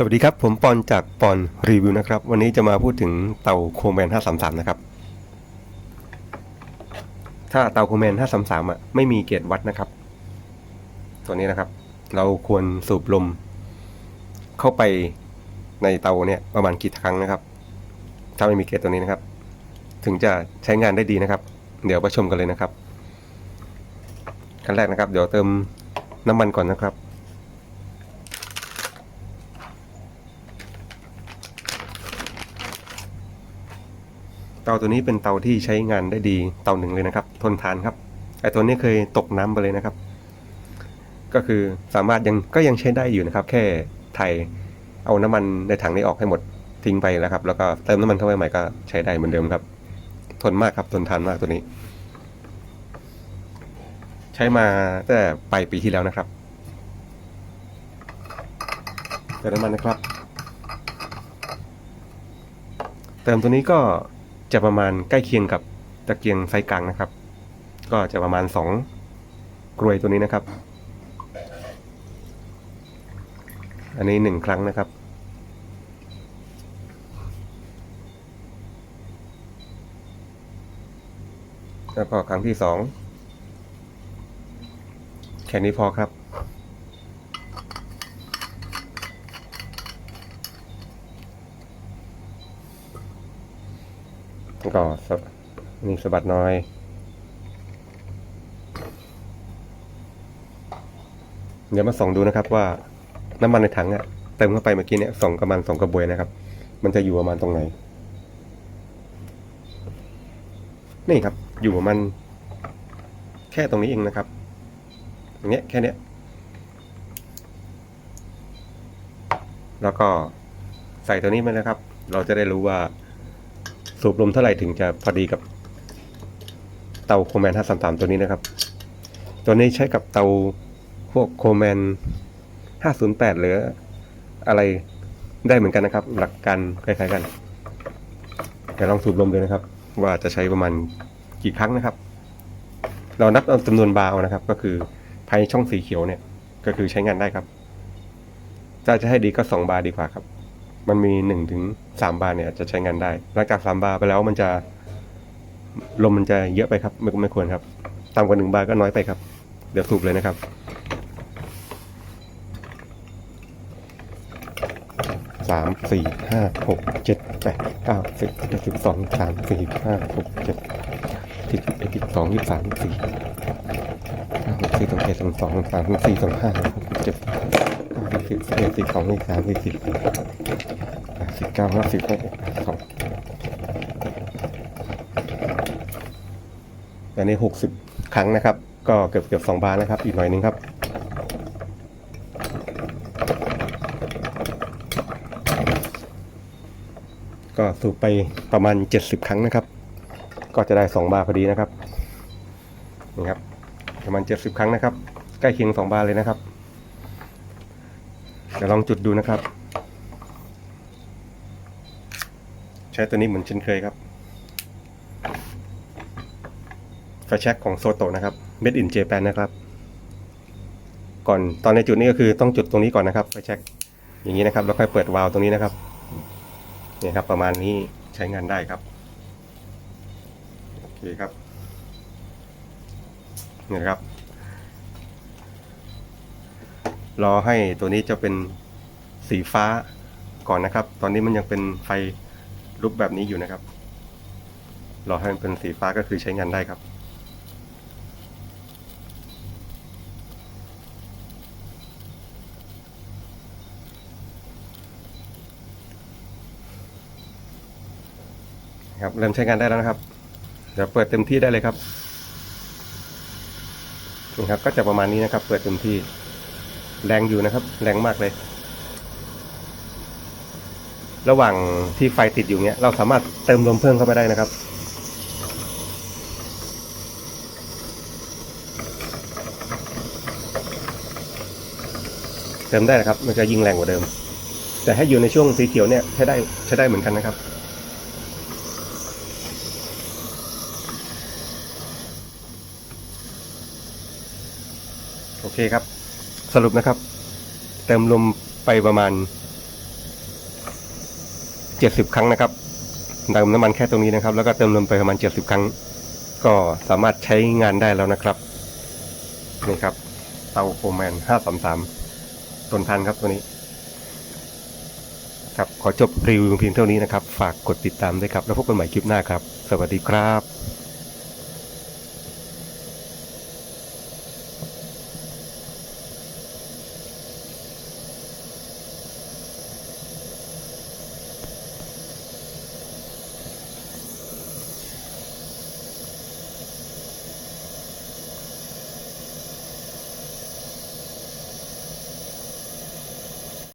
สวัสดีครับ ผมปอนจากปอนรีวิวนะครับ วันนี้จะมาพูดถึงเตาโคแมน 533 นะครับ ถ้าเตาโคแมน 533 อะ ไม่มีเกจวัดนะครับ ตัวนี้นะครับ เราควรสูบลม เข้าไปในเตาเนี่ยประมาณกี่ครั้งนะครับ ถ้าไม่มีเกจตัวนี้นะครับ ถึงจะใช้งานได้ดีนะครับ เดี๋ยวไปชมกันเลยนะครับขั้นแรกนะครับ เดี๋ยวเติมน้ำมันก่อนนะครับ เตาตัวนี้เป็นเตาที่ใช้งานได้ดีเตาหนึ่งเลยนะครับ ทนทานครับไอตัวนี้เคยตกน้ำไปเลยนะครับ ก็คือสามารถยังก็ยังใช้ได้อยู่นะครับ แค่ไทยเอาน้ำมันในถังนี้ออกให้หมดทิ้งไปแล้วครับ แล้วก็เติมน้ำมันเข้าไปใหม่ก็ใช้ได้เหมือนเดิมครับ ทนมากครับทนทานมากตัวนี้ ใช้มาตั้งแต่ปลายปีที่แล้วนะครับเติมน้ำมันนะครับ เติมตัวนี้ก็ จะประมาณใกล้เคียงกับตะเกียงไซกลางนะครับ ก็จะประมาณสองกรวยตัวนี้นะครับ อันนี้หนึ่งครั้งนะครับ แล้วก็ครั้งที่สองแค่นี้พอครับ็สมีสะบัดน้อย เดี๋ยวมาส่องดูนะครับว่าน้ำมันในถังอะเติมเข้าไปเมื่อกี้เนี่ยสองประมาณสองกระบวยนะครับ มันจะอยู่ประมาณตรงไหน นี่ครับ อยู่ประมาณแค่ตรงนี้เองนะครับอย่างเงี้ยแค่เนี้ยแล้วก็ใส่ตัวนี้ไปนะครับ เราจะได้รู้ว่า สูบลมเท่าไหร่ถึงจะพอดีกับเตาโคแมน533 ตัวนี้นะครับ ตัวนี้ใช้กับเตาพวกโคแมน508 หรืออะไรได้เหมือนกันนะครับ หลักการคล้ายๆกันเดี๋ยวลองสูบลมเลยนะครับ ว่าจะใช้ประมาณกี่ครั้งนะครับ เรานับจำนวนบาร์เอานะครับ ก็คือภายในช่องสีเขียวเนี่ย ก็คือใช้งานได้ครับถ้าจะให้ดีก็ 2 บาร์ดีกว่าครับ มันมีหนึ่งถึงสามบาร์เนี่ยจะใช้งานได้หลังจากสามบาร์ไปแล้วมันจะลมมันจะเยอะไปครับไม่ไม่ควรครับต่ำกว่าหนึ่งบาร์ก็น้อยไปครับ เดี๋ยวสูบเลยนะครับสามสี่ห้าหกเจ็ดแปดเก้าสิบเอ็ดสิบสองสามสี่ห้าหกเจ็ดสิบเอ็ดสิบสองยี่สามสี่ห้าหกสี่สองเจ็ดสองสองสามสี่สองห้าหกเจ็ด สิบสิบเอ็ดสิบสองยี่สามสี่สิบสิบเก้าห้าสิบหกสองอันนี้หกสิบครั้งนะครับ ก็เกือบเกือบสองบาทนะครับ อีกหน่อยนึงครับก็สูบไปประมาณเจ็ดสิบครั้งนะครับ ก็จะได้สองบาทพอดีนะครับ นี่ครับ ประมาณเจ็ดสิบครั้งนะครับ ใกล้เคียงสองบาทเลยนะครับ เดี๋ยวลองจุดดูนะครับ ใช้ตัวนี้เหมือนเช่นเคยครับไฟแช็กของโซโตะนะครับ Made in Japan นนะครับ ก่อนตอนในจุดนี้ก็คือต้องจุดตรงนี้ก่อนนะครับไฟแช็กอย่างนี้นะครับ แล้วค่อยเปิดวาล์วตรงนี้นะครับเนี่ยครับ ประมาณนี้ใช้งานได้ครับโอเคครับนี่นะครับ รอให้ตัวนี้จะเป็นสีฟ้าก่อนนะครับ ตอนนี้มันยังเป็นไฟรูปแบบนี้อยู่นะครับ รอให้มันเป็นสีฟ้าก็คือใช้งานได้ครับครับเริ่มใช้งานได้แล้วนะครับ เดี๋ยวเปิดเต็มที่ได้เลยครับนี่ครับก็จะประมาณนี้นะครับ เปิดเต็มที่ แรงอยู่นะครับ แรงมากเลย ระหว่างที่ไฟติดอยู่เนี้ย เราสามารถเติมลมเพิ่มเข้าไปได้นะครับ เติมได้นะครับ มันจะยิงแรงกว่าเดิม แต่ให้อยู่ในช่วงสีเขียวเนี่ยใช้ได้ใช้ได้เหมือนกันนะครับโอเคครับ สรุปนะครับ เติมลมไปประมาณ 70 ครั้งนะครับเติมน้ำมันแค่ตรงนี้นะครับ แล้วก็เติมลมไปประมาณ 70 ครั้ง ก็สามารถใช้งานได้แล้วนะครับนี่ครับเตาโฟร์แมน533 ต้นพันครับตัวนี้ ครับขอจบรีวิวเพียงเท่านี้นะครับ ฝากกดติดตามด้วยครับ แล้วพบกันใหม่คลิปหน้าครับ สวัสดีครับ